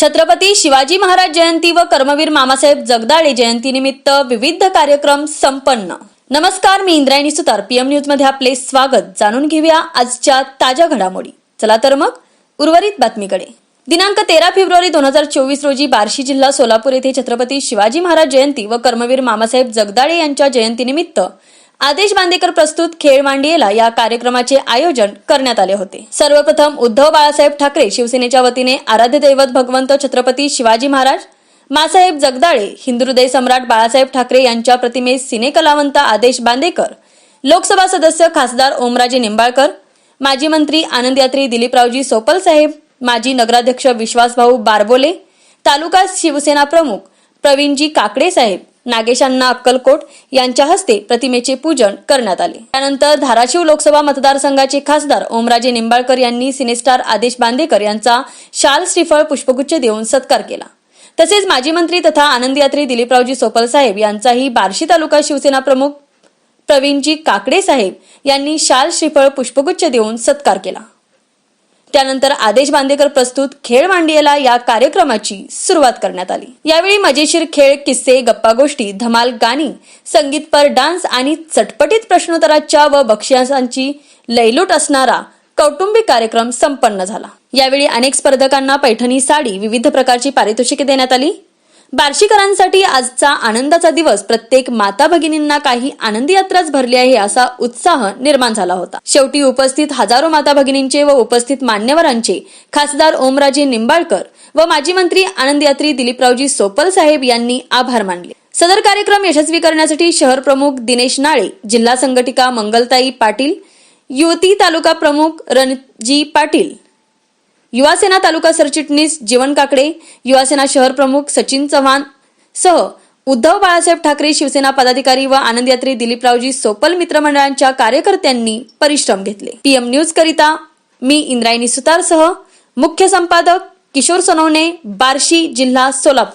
छत्रपती शिवाजी महाराज जयंती व कर्मवीर मामासाहेब जगदाळे जयंतीनिमित्त विविध कार्यक्रम संपन्न. नमस्कार मी इंद्रायणी सुतार. पीएम न्यूजमध्ये आपले स्वागत. जाणून घेऊया आजच्या ताज्या घडामोडी. चला तर मग उर्वरित बातमीकडे. दिनांक तेरा फेब्रुवारी दोन हजार चोवीस रोजी बार्शी जिल्हा सोलापूर येथे छत्रपती शिवाजी महाराज जयंती व कर्मवीर मामासाहेब जगदाळे यांच्या जयंतीनिमित्त आदेश बांदेकर प्रस्तुत खेळ मांडियेला या कार्यक्रमाचे आयोजन करण्यात आले होते. सर्वप्रथम उद्धव बाळासाहेब ठाकरे शिवसेनेच्या वतीने आराध्य दैवत भगवंत छत्रपती शिवाजी महाराज मासाहेब जगदाळे हिंदुहृदय सम्राट बाळासाहेब ठाकरे यांच्या प्रतिमेस सिनेकलावंत आदेश बांदेकर लोकसभा सदस्य खासदार ओमराजे निंबाळकर माजी मंत्री आनंदयात्री दिलीपरावजी सोपल साहेब माजी नगराध्यक्ष विश्वासभाऊ बारबोले तालुका शिवसेना प्रमुख प्रवीणजी काकडे साहेब नागेशांना अक्कलकोट यांच्या हस्ते प्रतिमेचे पूजन करण्यात आले. त्यानंतर धाराशिव लोकसभा मतदारसंघाचे खासदार ओमराजे निंबाळकर यांनी सिनेस्टार आदेश बांदेकर यांचा शाल श्रीफळ पुष्पगुच्छ देऊन सत्कार केला. तसेच माजी मंत्री तथा आनंदयात्री दिलीपरावजी सोपल साहेब यांचाही बार्शी तालुका शिवसेना प्रमुख प्रवीणजी काकडे साहेब यांनी शाल श्रीफळ पुष्पगुच्छ देऊन सत्कार केला. त्यानंतर आदेश बांदेकर प्रस्तुत खेळ मांडियेला या कार्यक्रमाची सुरुवात करण्यात आली. यावेळी मजेशीर खेळ किस्से गप्पा गोष्टी धमाल गाणी संगीतपर डान्स आणि चटपटीत प्रश्नोत्तराच्या व बक्षिसांची लयलूट असणारा कौटुंबिक कार्यक्रम संपन्न झाला. यावेळी अनेक स्पर्धकांना पैठणी साडी विविध प्रकारची पारितोषिके देण्यात आली. बार्शीकरांसाठी आजचा आनंदाचा दिवस प्रत्येक माता भगिनींना काही आनंदी यात्राच भरली आहे असा उत्साह निर्माण झाला होता. शेवटी उपस्थित हजारो माता भगिनींचे व उपस्थित मान्यवरांचे खासदार ओमराजे निंबाळकर व माजी मंत्री आनंदयात्री दिलीपरावजी सोपल साहेब यांनी आभार मानले. सदर कार्यक्रम यशस्वी करण्यासाठी शहर प्रमुख दिनेश नाळे जिल्हा संघटिका मंगलताई पाटील युवती तालुका प्रमुख रणजी पाटील युवासेना तालुका सरचिटणीस जीवन काकडे युवासेना शहर प्रमुख सचिन चव्हाण सह उद्धव बाळासाहेब ठाकरे शिवसेना पदाधिकारी व आनंद यात्री दिलीपरावजी सोपल मित्रमंडळांच्या कार्यकर्त्यांनी परिश्रम घेतले. पीएम न्यूज करिता मी इंद्रायणी सुतारसह मुख्य संपादक किशोर सोनवणे बार्शी जिल्हा सोलापूर.